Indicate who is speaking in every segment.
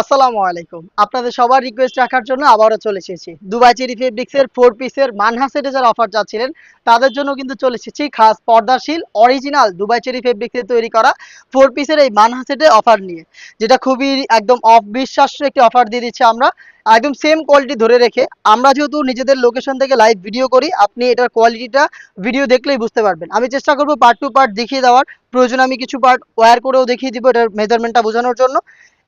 Speaker 1: আসসালামু আলাইকুম। আপনাদের সবার রিকোয়েস্ট রাখার জন্য আবারও চলে এসেছি। দুবাই চেরি ফেব্রিক্সের ফোর পিসের মানহা সেটে যারা অফার চাচ্ছিলেন, তাদের জন্য কিন্তু চলে এসেছি খাস পর্দাশীল অরিজিনাল দুবাই চেরি ফেব্রিক্সের তৈরি করা ফোর পিসের এই মানহা সেটের অফার নিয়ে। যেটা খুবই একদম অবিশ্বাস্য একটি অফার দিয়ে দিচ্ছি আমরা। একদম সেম কোয়ালিটি ধরে রেখে আমরা যেহেতু নিজেদের লোকেশন থেকে লাইভ ভিডিও করি, আপনি এটার কোয়ালিটিটা ভিডিও দেখলেই বুঝতে পারবেন। আমি চেষ্টা করব পার্ট টু পার্ট দেখিয়ে দেওয়ার। প্রয়োজন আমি কিছু পার্ট ওয়্যার করেও দেখিয়ে দিব এটার মেজারমেন্টটা বোঝানোর জন্য।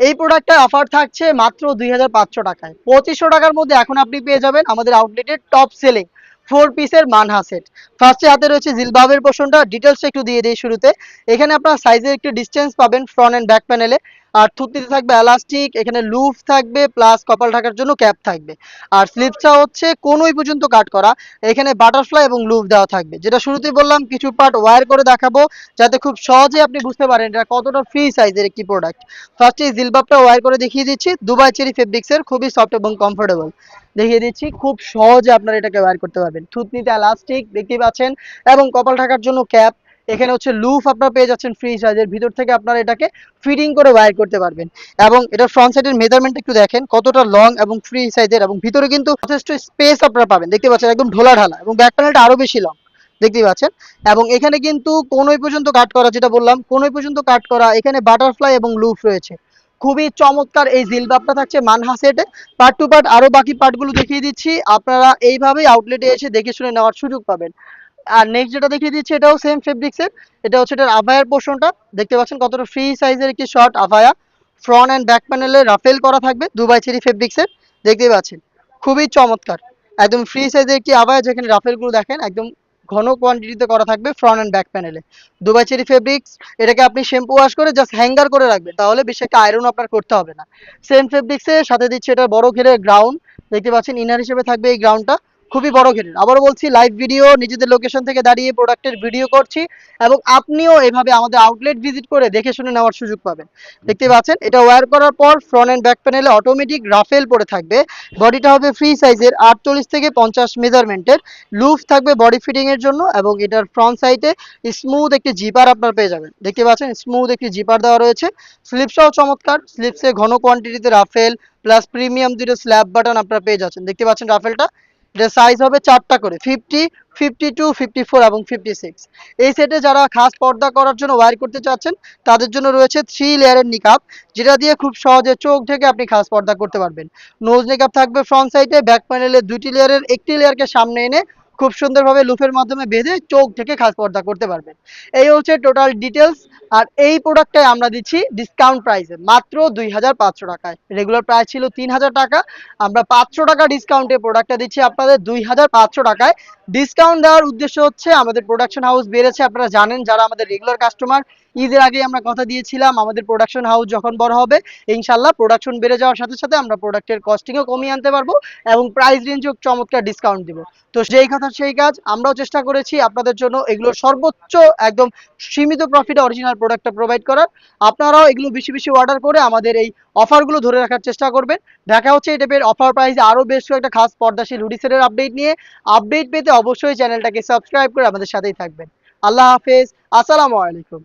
Speaker 1: এই প্রোডাক্টটার অফার থাকছে মাত্র দুই হাজার পাঁচশো টাকায়। পঁচিশশো টাকার মধ্যে এখন আপনি পেয়ে যাবেন আমাদের আউটলেটের টপ সেলিং ফোর পিসের মানহা সেট ফার্স্টে হাতে রয়েছে জিলবাবের পোষণটা ডিটেলস একটু দিয়ে দিই শুরুতে। এখানে আপনার সাইজের একটু ডিস্টেন্স পাবেন ফ্রন্ট অ্যান্ড ব্যাক প্যানেলে আর থুতনিতে থাকবে এলাস্টিক এখানে লুফ থাকবে প্লাস কপাল ঢাকার জন্য ক্যাপ থাকবে। আর স্লিপসটা হচ্ছে কোনোই পর্যন্ত কাট করা, এখানে বাটারফ্লাই এবং লুফ দেওয়া থাকবে। যেটা শুরুতেই বললাম, কিছু পার্ট ওয়্যার করে দেখাবো, যাতে খুব সহজে আপনি বুঝতে পারেন এটা কতটা ফ্রি সাইজের একটি প্রোডাক্ট ফার্স্টে জিলবাবটা ওয়্যার করে দেখিয়ে দিচ্ছি, দুবাই চেরি ফেব্রিক্সের খুবই সফট এবং কমফোর্টেবল দেখিয়ে দিচ্ছি, খুব সহজে আপনারা এটাকে ওয়্যার করতে পারবেন। থুতনিতে এলাস্টিক দেখতেই পাচ্ছেন, এবং কপাল ঢাকার জন্য ক্যাপ এখানে হচ্ছে লুফ আপনারা পেয়ে যাচ্ছেন ফ্রি সাইজের ভিতর থেকে আপনারা এটাকে ফিটিং করে ওয়ার করতে পারবেন। এবং এটা ফ্রন্ট সাইডের মেজারমেন্ট একটু দেখেন, কতটা লং এবং ফ্রি সাইজের এবং ভিতরে কিন্তু যথেষ্ট স্পেস আপনারা পাবেন। দেখতে পাচ্ছেন একদম ঢোলা ঢালা এবং ব্যাক প্যানেলটা আরও বেশি লং দেখতে পাচ্ছেন? এবং এখানে কিন্তু কোনোই পর্যন্ত কাট করা, যেটা বললাম, কোনোই পর্যন্ত কাট করা, এখানে বাটারফ্লাই এবং লুফ রয়েছে। খুবই চমৎকার এই জিলবাবটা থাকছে মানহা সেটে পার্ট টু পার্ট আরও বাকি পার্টগুলো দেখিয়ে দিচ্ছি। আপনারা এইভাবেই আউটলেটে এসে দেখে শুনে নেওয়ার সুযোগ পাবেন। আর নেক্সট যেটা দেখিয়ে দিচ্ছি, এটাও সেম ফেব্রিক্সের এটা হচ্ছে এটার আভায়ার পোর্শনটা। দেখতে পাচ্ছেন কতটা ফ্রি সাইজের একটি শর্ট আভায়া। ফ্রন্ট অ্যান্ড ব্যাক প্যানেলে রাফেল করা থাকবে, দুবাই চেরি ফেব্রিক্সের দেখতেই পাচ্ছেন, খুবই চমৎকার। একদম ফ্রি সাইজের একটি আভায়া যেখানে রাফেলগুলো দেখেন, একদম ঘন কোয়ান্টিটিতে করা থাকবে ফ্রন্ট অ্যান্ড ব্যাক প্যানেলে দুবাই চেরি ফেব্রিক্স এটাকে আপনি শ্যাম্পু ওয়াশ করে জাস্ট হ্যাঙ্গার করে রাখবেন, তাহলে বেশি একটা আয়রন আপনার করতে হবে না। সেম ফেব্রিক্সের সাথে দিচ্ছে এটা বড় ঘেরে গ্রাউন্ড দেখতে পাচ্ছেন ইনার হিসেবে থাকবে এই গ্রাউন্ডটা খুবই বড় ঘেরের। আবারও বলছি লাইভ ভিডিও নিজেদের লোকেশন থেকে দাঁড়িয়ে প্রোডাক্টের ভিডিও করছি এবং আপনিও এভাবে আমাদের আউটলেট ভিজিট করে দেখে শুনে নেওয়ার সুযোগ পাবেন। দেখতে পাচ্ছেন, এটা ওয়্যার করার পর ফ্রন্ট অ্যান্ড ব্যাক প্যানেলে অটোমেটিক রাফেল পরে থাকবে। বডিটা হবে ফ্রি সাইজের আটচল্লিশ থেকে পঞ্চাশ মেজারমেন্টের লুফ থাকবে বডি ফিটিং এর জন্য এবং এটার ফ্রন্ট সাইডে স্মুথ একটি জিপার আপনার পেয়ে যাবেন। দেখতে পাচ্ছেন স্মুথ একটি জিপার দেওয়া রয়েছে। স্লিপসটাও চমৎকার স্লিপসে ঘন কোয়ান্টিটিতে রাফেল প্লাস প্রিমিয়াম দুটো স্ল্যাব বাটন আপনারা পেয়ে যাচ্ছেন। দেখতে পাচ্ছেন রাফেলটা এটা সাইজ হবে চারটা করে fifty fifty two fifty four এবং ফিফটি সিক্স এই সেটে যারা খাস পর্দা করার জন্য ওয়ার করতে চাচ্ছেন, তাদের জন্য রয়েছে থ্রি লেয়ারের নিকাপ যেটা দিয়ে খুব সহজে চোখ ঢেকে আপনি খাস পর্দা করতে পারবেন। নোজ নিকাপ থাকবে ফ্রন্ট সাইডে ব্যাক প্যানেলে দুইটি লেয়ারের একটি লেয়ারকে সামনে এনে খুব সুন্দরভাবে লুফের মাধ্যমে বেঁধে চোখ থেকে খাস পর্দা করতে পারবেন। এই হচ্ছে টোটাল ডিটেলস আর এই প্রোডাক্টটাই আমরা দিচ্ছি ডিসকাউন্ট প্রাইসে মাত্র দুই হাজার পাঁচশো টাকায়। রেগুলার প্রাইস ছিল তিন হাজার টাকা, আমরা পাঁচশো টাকা ডিসকাউন্টে প্রোডাক্টটা দিচ্ছি আপনাদের দুই হাজার পাঁচশো টাকায়। ডিসকাউন্ট দেওয়ার উদ্দেশ্য হচ্ছে আমাদের প্রোডাকশন হাউস বেড়েছে, আপনারা জানেন যারা আমাদের রেগুলার কাস্টমার ঈদের আগে আমরা কথা দিয়েছিলাম, আমাদের প্রোডাকশন হাউস যখন বড় হবে ইনশাল্লাহ প্রোডাকশন বেড়ে যাওয়ার সাথে সাথে আমরা প্রোডাক্টের কস্টিংও কমিয়ে আনতে পারব এবং প্রাইস রেঞ্জও চমৎকার ডিসকাউন্ট দিব। তো সেই কথা সেই কাজ। আমরাও চেষ্টা করেছি আপনাদের জন্য এগুলো সর্বোচ্চ একদম সীমিত প্রফিটে অরিজিনাল প্রোডাক্টটা প্রোভাইড করার। আপনারাও এগুলো বেশি বেশি অর্ডার করে আমাদের এই অফারগুলো ধরে রাখার চেষ্টা করবেন। দেখা হচ্ছে এই টাইপের অফার প্রাইসে আরও বেশ কয়েকটা খাস পর্দাশীল হুডিসেলের আপডেট নিয়ে। আপডেট পেতে অবশ্যই চ্যানেলটাকে সাবস্ক্রাইব করে আমাদের সাথেই থাকবেন। আল্লাহ হাফেজ। আসসালামু আলাইকুম।